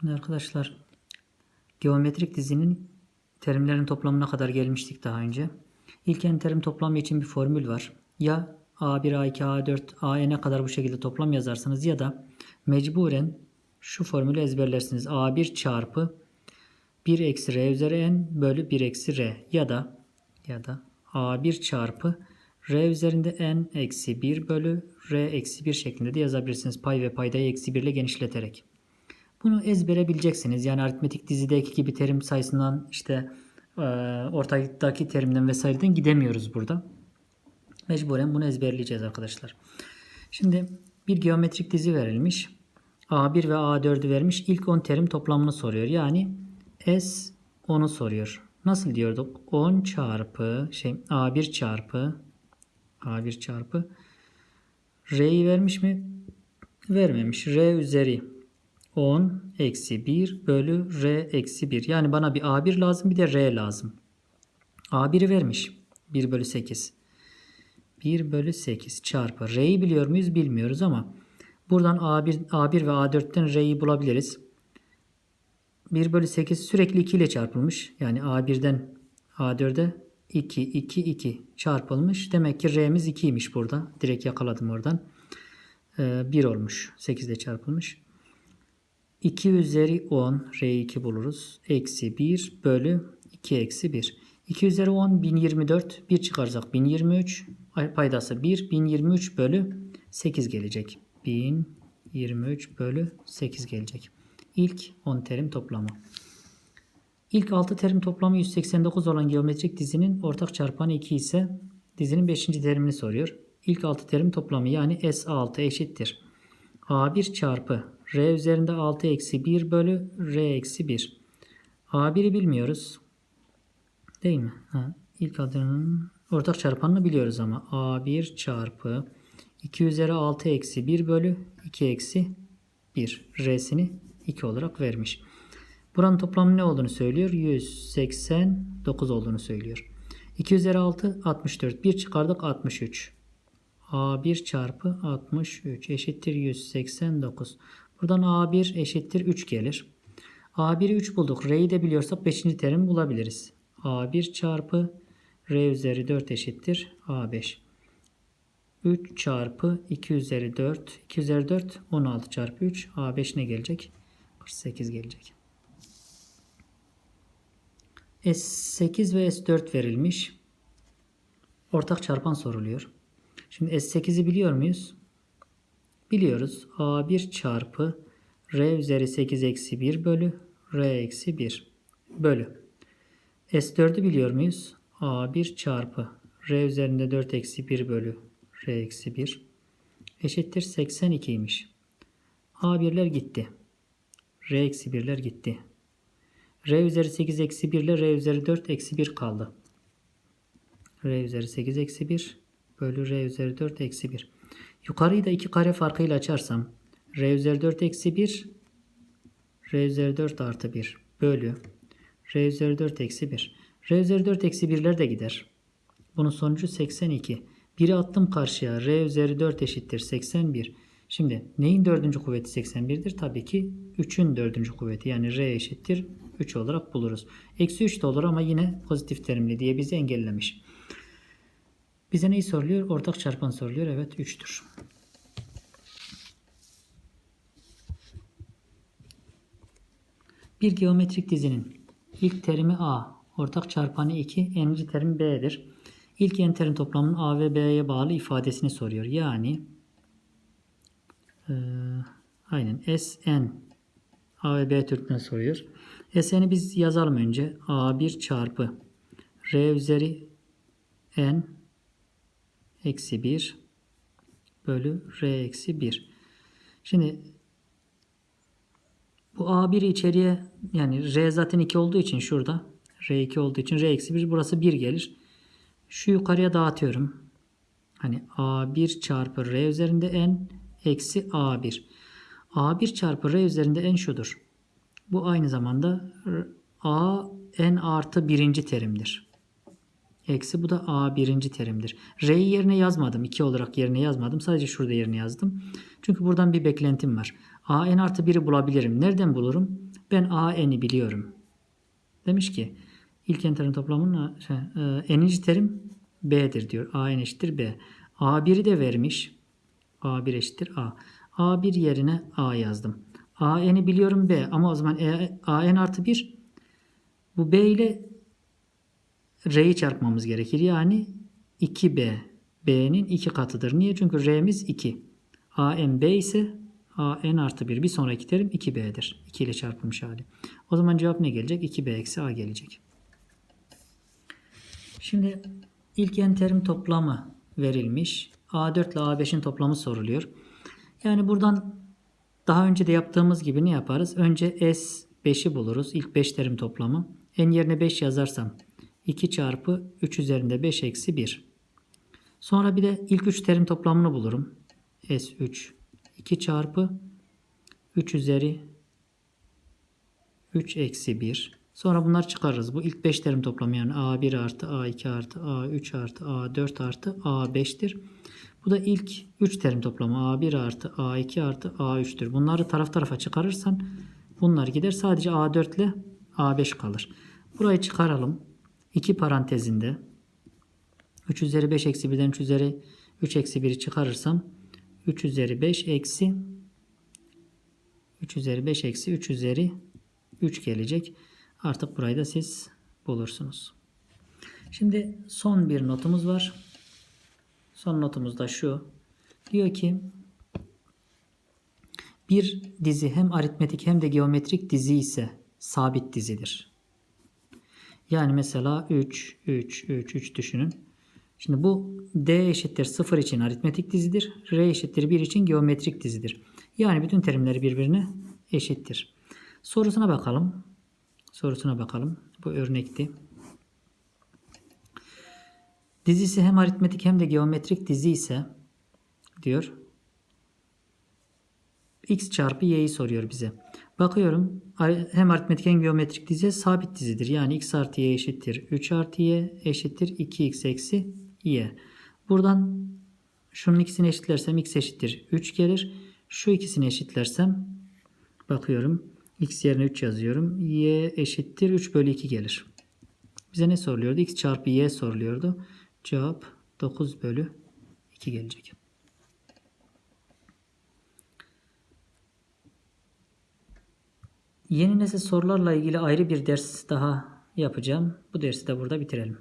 Şimdi arkadaşlar geometrik dizinin terimlerin toplamına kadar gelmiştik daha önce. İlk en terim toplamı için bir formül var. Ya A1, A2, A4, AN'e kadar bu şekilde toplam yazarsınız ya da mecburen şu formülü ezberlersiniz. A1 çarpı 1 eksi R üzeri N bölü 1 eksi R ya da ya da A1 çarpı R üzerinde N eksi 1 bölü R eksi 1 şeklinde de yazabilirsiniz. Pay ve paydayı eksi 1 ile genişleterek. Bunu ezbere bileceksiniz. Yani aritmetik dizideki gibi terim sayısından işte e, ortaktaki terimden vesaireden gidemiyoruz burada. Mecburen bunu ezberleyeceğiz arkadaşlar. Şimdi bir geometrik dizi verilmiş. A1 ve A4'ü vermiş. İlk 10 terim toplamını soruyor. Yani S 10'u soruyor. Nasıl diyorduk? 10 çarpı şey A1 çarpı A1 çarpı R'yi vermiş mi? Vermemiş. R üzeri 10 eksi 1 bölü R eksi 1. Yani bana bir A1 lazım bir de R lazım. A1'i vermiş. 1 bölü 8. 1 bölü 8 çarpı. R'yi biliyor muyuz? Bilmiyoruz ama buradan A1, A1 ve A4'ten R'yi bulabiliriz. 1 bölü 8 sürekli 2 ile çarpılmış. Yani A1'den A4'e 2, 2, 2 çarpılmış. Demek ki R'miz 2'ymiş burada. Direkt yakaladım oradan. Ee, 1 olmuş. 8 ile çarpılmış. 2 üzeri 10 R2 buluruz. Eksi 1 bölü 2 eksi 1. 2 üzeri 10 1024. 1 çıkaracak 1023. Ay, Paydası 1. 1023 bölü 8 gelecek. 1023 bölü 8 gelecek. İlk 10 terim toplamı. İlk 6 terim toplamı 189 olan geometrik dizinin ortak çarpanı 2 ise dizinin 5. terimini soruyor. İlk 6 terim toplamı yani S6 eşittir. A1 çarpı R üzerinde 6 eksi 1 bölü R eksi 1. A1'i bilmiyoruz. Değil mi? Ha, ilk adının ortak çarpanını biliyoruz ama. A1 çarpı 2 üzeri 6 eksi 1 bölü 2 eksi 1. R'sini 2 olarak vermiş. Buranın toplamı ne olduğunu söylüyor? 189 olduğunu söylüyor. 2 üzeri 6 64. 1 çıkardık 63. A1 çarpı 63 eşittir 189. Buradan A1 eşittir 3 gelir. A1'i 3 bulduk. R'yi de biliyorsak 5. terim bulabiliriz. A1 çarpı R üzeri 4 eşittir A5. 3 çarpı 2 üzeri 4. 2 üzeri 4 16 çarpı 3. A5 ne gelecek? 48 gelecek. S8 ve S4 verilmiş. Ortak çarpan soruluyor. Şimdi S8'i biliyor muyuz? Biliyoruz. A1 çarpı R üzeri 8 eksi 1 bölü R eksi 1 bölü. S4'ü biliyor muyuz? A1 çarpı R üzerinde 4 eksi 1 bölü R eksi 1 eşittir 82'ymiş. A1'ler gitti. R eksi 1'ler gitti. R üzeri 8 eksi 1 ile R üzeri 4 eksi 1 kaldı. R üzeri 8 eksi 1 bölü R üzeri 4 eksi 1. Yukarıyı da iki kare farkıyla açarsam R üzeri 4 eksi 1 R üzeri 4 artı 1 bölü R üzeri 4 eksi 1. R üzeri 4 eksi 1'ler de gider. Bunun sonucu 82. 1'i attım karşıya. R üzeri 4 eşittir 81. Şimdi neyin dördüncü kuvveti 81'dir? Tabii ki 3'ün dördüncü kuvveti. Yani R eşittir 3 olarak buluruz. Eksi 3 de olur ama yine pozitif terimli diye bizi engellemiş. Bize neyi soruluyor? Ortak çarpan soruluyor. Evet 3'tür. Bir geometrik dizinin ilk terimi A, ortak çarpanı 2, n'inci terim B'dir. İlk n terim toplamının A ve B'ye bağlı ifadesini soruyor. Yani e, aynen Sn A ve B türünden soruyor. Sn'i biz yazalım önce. A1 çarpı R üzeri n eksi 1 bölü R eksi 1. Şimdi bu A1'i içeriye yani R zaten 2 olduğu için şurada R2 olduğu için R eksi 1 burası 1 gelir. Şu yukarıya dağıtıyorum. Hani A1 çarpı R üzerinde N eksi A1. A1 çarpı R üzerinde N şudur. Bu aynı zamanda A N artı birinci terimdir. Eksi bu da A birinci terimdir. R'yi yerine yazmadım. 2 olarak yerine yazmadım. Sadece şurada yerine yazdım. Çünkü buradan bir beklentim var. A n artı 1'i bulabilirim. Nereden bulurum? Ben AN'i biliyorum. Demiş ki ilk terim toplamının şey, e, n'inci terim B'dir diyor. AN eşittir B. A1'i de vermiş. A1 eşittir A. A1 yerine A yazdım. AN'i biliyorum B ama o zaman e, AN artı 1 bu B ile R'yi çarpmamız gerekir. Yani 2B. B'nin 2 katıdır. Niye? Çünkü R'miz 2. AN B ise AN artı 1. Bir sonraki terim 2B'dir. 2 ile çarpılmış hali. O zaman cevap ne gelecek? 2B eksi A gelecek. Şimdi ilk n terim toplamı verilmiş. A4 ile A5'in toplamı soruluyor. Yani buradan daha önce de yaptığımız gibi ne yaparız? Önce S5'i buluruz. İlk 5 terim toplamı. N yerine 5 yazarsam 2 çarpı 3 üzerinde 5 eksi 1. Sonra bir de ilk 3 terim toplamını bulurum. S3 2 çarpı 3 üzeri 3 eksi 1. Sonra bunlar çıkarırız. Bu ilk 5 terim toplamı yani A1 artı A2 artı A3 artı A4 artı A5'tir. Bu da ilk 3 terim toplamı A1 artı A2 artı A3'tür. Bunları taraf tarafa çıkarırsan bunlar gider. Sadece A4 ile A5 kalır. Burayı çıkaralım. 2 parantezinde 3 üzeri 5 eksi 1'den 3 üzeri 3 eksi 1'i çıkarırsam 3 üzeri 5 eksi 3 üzeri 5 eksi 3 üzeri 3 gelecek. Artık burayı da siz bulursunuz. Şimdi son bir notumuz var. Son notumuz da şu. Diyor ki bir dizi hem aritmetik hem de geometrik dizi ise sabit dizidir. Yani mesela 3, 3, 3, 3 düşünün. Şimdi bu D eşittir 0 için aritmetik dizidir. R eşittir 1 için geometrik dizidir. Yani bütün terimleri birbirine eşittir. Sorusuna bakalım. Sorusuna bakalım. Bu örnekti. Dizisi hem aritmetik hem de geometrik dizi ise diyor. X çarpı y'yi soruyor bize. Bakıyorum hem aritmetik hem geometrik dizi sabit dizidir. Yani x artı y eşittir 3 artı y eşittir 2x eksi y. Buradan şunun ikisini eşitlersem x eşittir 3 gelir. Şu ikisini eşitlersem bakıyorum x yerine 3 yazıyorum. y eşittir 3 bölü 2 gelir. Bize ne soruluyordu? x çarpı y soruluyordu. Cevap 9 bölü 2 gelecek. Yeni nesil sorularla ilgili ayrı bir ders daha yapacağım. Bu dersi de burada bitirelim.